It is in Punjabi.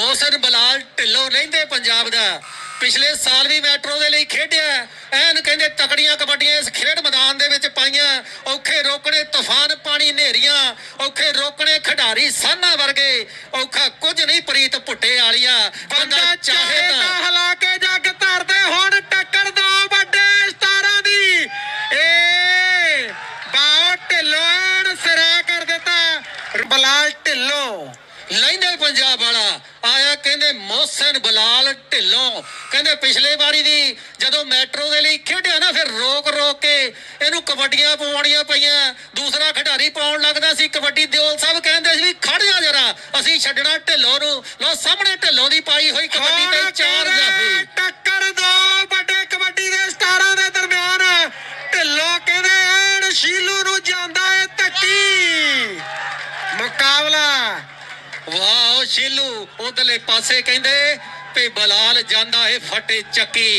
ਮੋਹਸਨ ਬਲਾਲ ਢਿੱਲੋਂ ਰਹਿੰਦੇ ਪੰਜਾਬ ਦਾ। ਪਿਛਲੇ ਸਾਲ ਵੀ ਮੈਟਰੋ ਦੇ ਲਈ ਖੇਡਿਆ। ਐਨ ਕਹਿੰਦੇ ਤਕੜੀਆਂ ਕਬੱਡੀਆਂ ਇਸ ਖੇਡ ਮੈਦਾਨ ਦੇ ਵਿੱਚ ਪਾਈਆਂ। ਔਖੇ ਰੋਕਣੇ ਤੂਫਾਨ ਪਾਣੀ ਨੇਰੀਆਂ ਔਖੇ ਰੋਕਣੇ ਖਿਡਾਰੀ ਸਾਨਾ ਵਰਗੇ। ਔਖਾ ਕੁਝ ਨਹੀਂ ਪ੍ਰੀਤ ਭੁੱਟੇ ਵਾਲੀਆ। ਬੰਦਾ ਚਾਹੇ ਤਾਂ ਹਲਾ ਕੇ ਜੱਗ ਧਰਦੇ ਹੁਣ ਟੱਕਰ ਦੋ ਵੱਡੇ ਸਟਾਰਾਂ ਦੀ ਏ ਬਾਓ ਢਿੱਲੋਂ ਸਿਰਾ ਕਰ ਦਿੱਤਾ ਬਲਾਲ ਢਿੱਲੋਂ ਲੈਂਦੇ ਪੰਜਾਬ ਵਾਲਾ ਆਇਆ ਕਹਿੰਦੇ ਮੋਹਸਨ ਬਲਾਲ ਢਿੱਲੋਂ। ਕਹਿੰਦੇ ਪਿਛਲੇ ਵਾਰੀ ਦੀ ਜਦੋਂ ਮੈਟਰੋ ਦੇ ਲਈ ਖੇਡਿਆ ਨਾ ਫਿਰ ਰੋਕ ਰੋਕ ਕੇ ਇਹਨੂੰ ਕਬੱਡੀਆਂ ਪਵਾਉਣੀਆਂ ਪਈਆਂ। ਦੂਸਰਾ ਖਿਡਾਰੀ ਪਾਉਣ ਲੱਗਦਾ ਸੀ ਕਬੱਡੀ ਦਿਓਲ ਸਾਹਿਬ ਕਹਿੰਦੇ ਸੀ ਵੀ ਖੜ ਜਾ ਜਰਾ ਅਸੀਂ ਛੱਡਣਾ ਢਿੱਲੋਂ ਨੂੰ। ਲੋ ਸਾਹਮਣੇ ਢਿੱਲੋਂ ਦੀ ਪਾਈ ਹੋਈ ਕਬੱਡੀ ਤੇ ਚਾਰ ਜਾਫੀ ਟੱਕਰ ਦੋ ਵੱਡੇ ਕਬੱਡੀ ਦੇ ਸਟਾਰਾਂ ਦੇ ਦਰਮਿਆਨ। ਢਿੱਲੋਂ ਕਹਿੰਦੇ ਐਨ ਸ਼ੀਲੂ ਨੂੰ ਜਾਂਦਾ ਏ ਧੱਕੀ। ਮੁਕਾਬਲਾ ਵਾਹ ਸ਼ੀਲੂ ਉਧਰਲੇ ਪਾਸੇ ਕਹਿੰਦੇ ਤੇ ਬਲਾਲ ਜਾਂਦਾ ਏ ਫਟੇ ਚੱਕੀ।